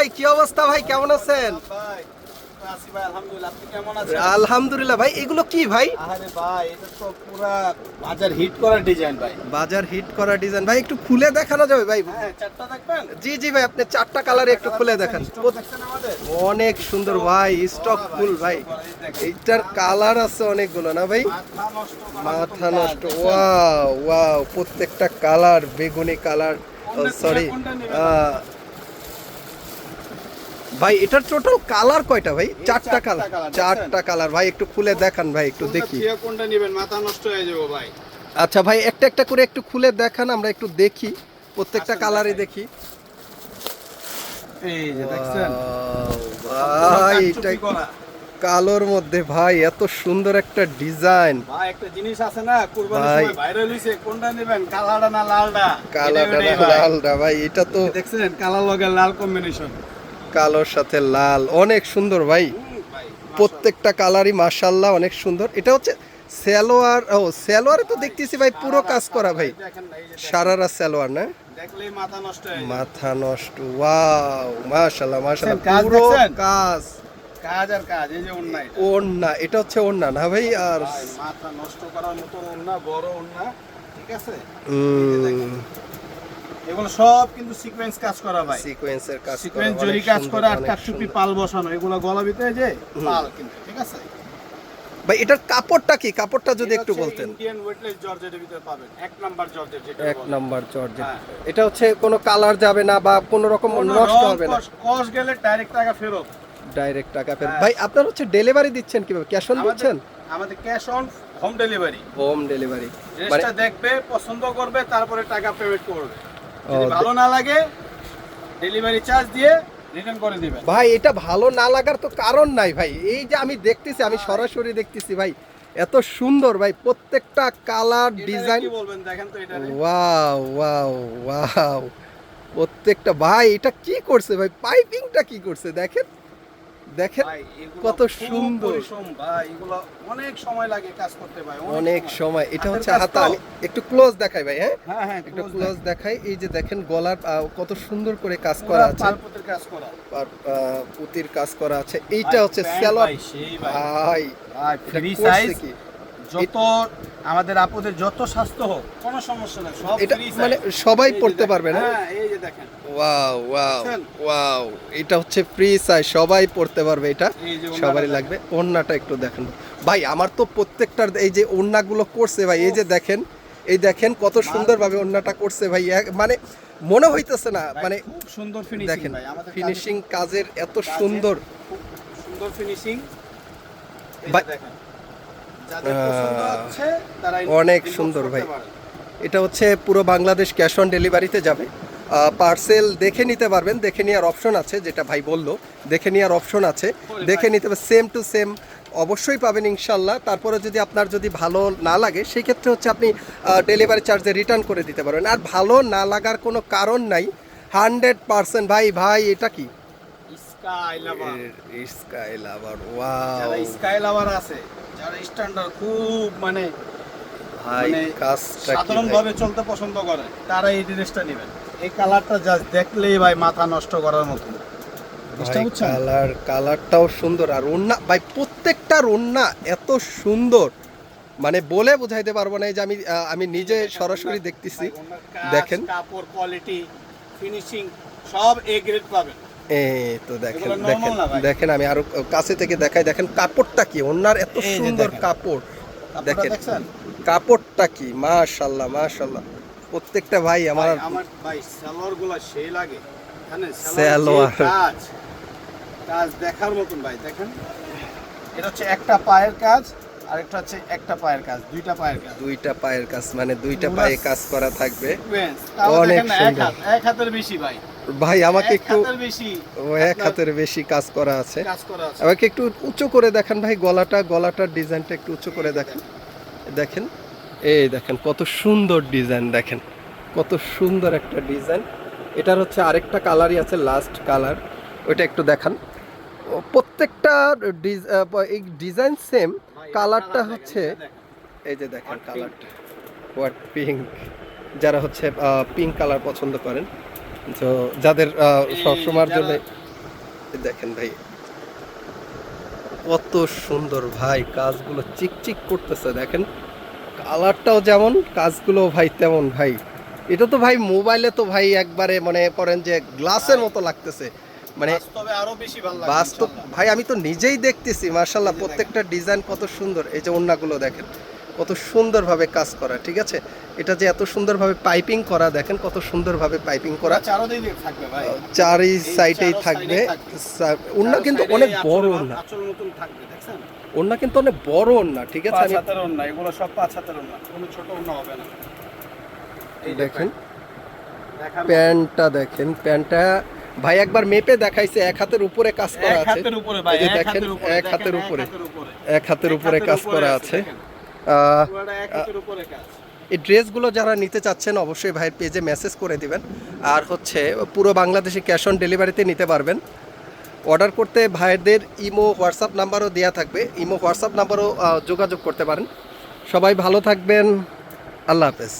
ভাই কি অবস্থা ভাই? কেমন আছেন? আলহামদুলিল্লাহ। ভাই এগুলো কি ভাই? আরে ভাই এটা তো পুরা বাজার হিট করা ডিজাইন ভাই। বাজার হিট করা ডিজাইন। ভাই একটু খুলে দেখানো যাবে ভাই? হ্যাঁ চারটা দেখবেন? জি জি ভাই আপনি চারটা কালারে একটু খুলে দেখান। অনেক সুন্দর ভাই স্টক ফুল ভাই। এইটার কালার আছে অনেকগুলো না ভাই? মাথা নষ্ট ওয়াও ওয়াও প্রত্যেকটা কালার বেগুনি কালার সরি কোনটা নেবেন? ভাই এটার টোটাল কালার কয়টা ভাই? চারটা কালার চারটা কালার ভাই একটু খুলে দেখান ভাই একটু দেখি। কোনটা নেবেন? মাথা নষ্ট হয়ে যাবে ভাই। আচ্ছা ভাই একটা একটা করে একটু খুলে দেখান আমরা একটু দেখি। প্রত্যেকটা কালারই দেখি। এই যে দেখছেন? ভাই এটা কালোর মধ্যে ভাই এত সুন্দর একটা ডিজাইন। ভাই একটা জিনিস আছে না কুরবানির। সময় ভাইরাল হইছে। কোনটা নেবেন? কালাটা না লালটা? কালারটা না ভাই। লালটা ভাই এটা তো দেখছেন? কালার লগে লাল কম্বিনেশন কালোর সাথে লাল অনেক সুন্দর ভাই। প্রত্যেকটা কালারই মাশাল্লাহ অনেক সুন্দর। এটা হচ্ছে সালোয়ার ও সালোয়ারে তো দেখতেছি ভাই পুরো কাজ করা ভাই। সারারা সালোয়ার না? মাথা নষ্ট ওয়াও মাশাল্লাহ মাশাল্লাহ পুরো কাজ। কাজ আর কাজ এই যে অন্যায় ওন্না এটা হচ্ছে ওন্না না ভাই? আর মাথা নষ্ট করার মতো ওন্না বড় ওন্না ঠিক আছে? উম, এগুলো সব কিন্তু সিকোয়েন্স কাজ করা ভাই। সিকোয়েন্সের কাজ সিকোয়েন্স জরি কাজ করা আর কাটচুপি পাল বসানো এগুলো গলা ভিতরে যে পাল কিন্তু ঠিক আছে? ভাই এটার কাপড়টা কি? কাপড়টা যদি একটু বলতেন। ইন্ডিয়ান ওয়েটলেস জর্জেটের ভিতরে পাবেন এক নাম্বার জর্জেট যেটা এক নাম্বার জর্জেট হ্যাঁ। এটা হচ্ছে কোনো কালার যাবে না বা কোনো রকম নষ্ট হবে না। কস গেলে ডাইরেক্ট টাকা ফেরত। ডাইরেক্ট টাকা ফেরত। হ্যাঁ। ভাই আপনার হচ্ছে ডেলিভারি দিচ্ছেন কীভাবে? ক্যাশ অন আমাদের- দিচ্ছেন? আমাদের cash on home delivery home delivery জিনিসটা দেখবে পছন্দ করবে তারপরে টাকা পেমেন্ট করবে। যদি ভালো না লাগে ডেলিভারি চার্জ দিয়ে রিটার্ন করে দিবেন। ভাই এটা ভালো না লাগার তো কারণ নাই ভাই। এই যে আমি দেখতেছি আমি সরাসরি দেখতেছি ভাই এত সুন্দর ভাই প্রত্যেকটা কালার ডিজাইন। কি বলবেন দেখেন তো এটা ওয়াও ওয়াও ওয়াও। প্রত্যেকটা ভাই এটা কি করছে ভাই? পাইপিংটা কি করছে দেখেন। দেখেন কত সুন্দর। ভাই অনেক সময় লাগে কাজ করতে ভাই অনেক সময়। এটা হচ্ছে হাতা। একটু ক্লোজ দেখাই ভাই হ্যাঁ? হ্যাঁ হ্যাঁ একটু ক্লোজ দেখাই। এই যে দেখেন গলার কত সুন্দর করে কাজ করা আছে। কাজ করা। পুতির কাজ করা আছে। এইটা হচ্ছে স্যালোয়ার ভাই, ফ্রি সাইজ? যত আমাদের আপুদের যত স্বাস্থ্য হোক কোনো সমস্যা নাই সব এটা মানে সবাই পড়তে পারবে না? হ্যাঁ এই যে দেখেন। ওয়াও ওয়াও ওয়াও এটা হচ্ছে ফ্রি সাইজ সবাই পড়তে পারবে এটা। সবারই লাগবে। ওন্নাটা একটু দেখেন। ভাই আমার তো প্রত্যেকটার এই যে ওন্নাগুলো করছে ভাই এই যে দেখেন এই দেখেন কত সুন্দরভাবে ওন্নাটা করছে ভাই। মানে মনে হইতেছে না মানে খুব সুন্দর ফিনিশিং দেখেন ফিনিশিং কাজের এত সুন্দর। সুন্দর ফিনিশিং ভাই- দেখেন যাদের পছন্দ আহ, হচ্ছে তারা অনেক সুন্দর ভাই। এটা হচ্ছে পুরো বাংলাদেশ ক্যাশ অন ডেলিভারিতে যাবে। পার্সেল দেখে নিতে পারবেন দেখে নেওয়ার অপশন আছে যেটা ভাই বলল। দেখে নেওয়ার অপশন আছে। দেখে নিতে পারবেন সেম টু সেম অবশ্যই পাবেন ইনশাল্লাহ। তারপরে যদি আপনার যদি ভালো না লাগে সেই ক্ষেত্রে হচ্ছে আপনি ডেলিভারি চার্জে রিটার্ন করে দিতে পারবেন। আর ভালো না লাগার কোনো কারণ নাই। হান্ড্রেড পার্সেন্ট ভাই ভাই এটা কি? Sky lover sky lover wow sky lover আছে যারা স্ট্যান্ডার্ড খুব মানে ভাই মানে কাজটা কি সাধারণ ভাই? ভাবে চলতে পছন্দ করে তারা এই জিনিসটা নেবেন এই কালারটা জাস্ট দেখলেই ভাই মাথা নষ্ট করার মতো। কালার কালারটাও সুন্দর আর ওন্না ভাই প্রত্যেকটার ওন্না এত সুন্দর। মানে বলে বুঝাইতে পারব না যে আমি আমি নিজে সরাসরি দেখতেছি। দেখেন। কাপড় কোয়ালিটি ফিনিশিং সব এ গ্রেড পাবেন। এই তো দেখেন দেখেন দেখেন আমি আরও কাছে থেকে দেখাই দেখেন কাপড়টা কি? ওনার এত সুন্দর কাপড়। দেখেন কাপড়টা কি? মাশাল্লাহ মাশাল্লাহ প্রত্যেকটা ভাই আমার আমার ভাই সালোয়ারগুলা সেই লাগে। সালোয়ার। কাজ কাজ দেখার মতন ভাই দেখেন। এটা হচ্ছে একটা পায়ের কাজ আর একটা হচ্ছে একটা পায়ের কাজ দুইটা পায়ের কাজ। দুইটা পায়ের কাজ মানে দুইটা পায়ে কাজ করা থাকবে। অনেক সুন্দর। এক হাতের বেশি ভাই। ভাই আমাকে একটু এক হাতের বেশি কাজ করা আছে। আমাকে একটু উঁচু করে দেখান ভাই গলাটা গলাটার ডিজাইনটা একটু উঁচু করে দেখেন। দেখেন এই দেখেন কত সুন্দর ডিজাইন দেখেন কত সুন্দর একটা ডিজাইন। এটার হচ্ছে আরেকটা কালারই আছে লাস্ট কালার ওইটা একটু দেখান। প্রত্যেকটা এই ডিজাইন সেম কালারটা হচ্ছে এই যে দেখেন কালারটা হোয়াট পিঙ্ক যারা হচ্ছে পিঙ্ক কালার পছন্দ করেন তো যাদের সবসময়ের জন্য দেখেন ভাই কত সুন্দর ভাই কাজগুলো চিকচিক করতেছে দেখেন। কালারটাও যেমন কাজগুলো ভাই তেমন ভাই। এটা তো ভাই মোবাইলে তো ভাই একবারে মনে করেন যে গ্লাসের মতো লাগতেছে। মানে আরও বেশি ভালো বাস্তব ভাই আমি তো নিজেই দেখতেছি মার্শাল্লাহ প্রত্যেকটা ডিজাইন কত সুন্দর। এই যে ওন্নাগুলো দেখেন কত সুন্দরভাবে কাজ করা ঠিক আছে? এটা যে এত সুন্দরভাবে পাইপিং করা দেখেন কত সুন্দরভাবে পাইপিং করা। চারি সাইডেই থাকবে। ওন্না কিন্তু অনেক বড় ওন্না ওন্না কিন্তু অনেক বড় ওন্না ঠিক আছে? আমি এগুলো সব পাঁচ হাতের ওন্না কোনো ছোট ওন্না হবে না। এই দেখেন। প্যান্টটা দেখেন প্যান্টটা ভাই একবার মেপে দেখাইছে এক হাতের উপরে কাজ করা আছে। দেখেন। এক হাতের উপরে। এক হাতের উপরে কাজ করা আছে। এই ড্রেসগুলো যারা নিতে চাচ্ছেন অবশ্যই ভাইয়ের পেজে মেসেজ করে দিবেন। আর হচ্ছে পুরো বাংলাদেশে ক্যাশ অন ডেলিভারিতে নিতে পারবেন। অর্ডার করতে ভাইয়েরদের ইমো হোয়াটসঅ্যাপ নাম্বারও দেওয়া থাকবে। ইমো হোয়াটসঅ্যাপ নাম্বারও যোগাযোগ করতে পারেন। সবাই ভালো থাকবেন। আল্লাহ হাফেজ।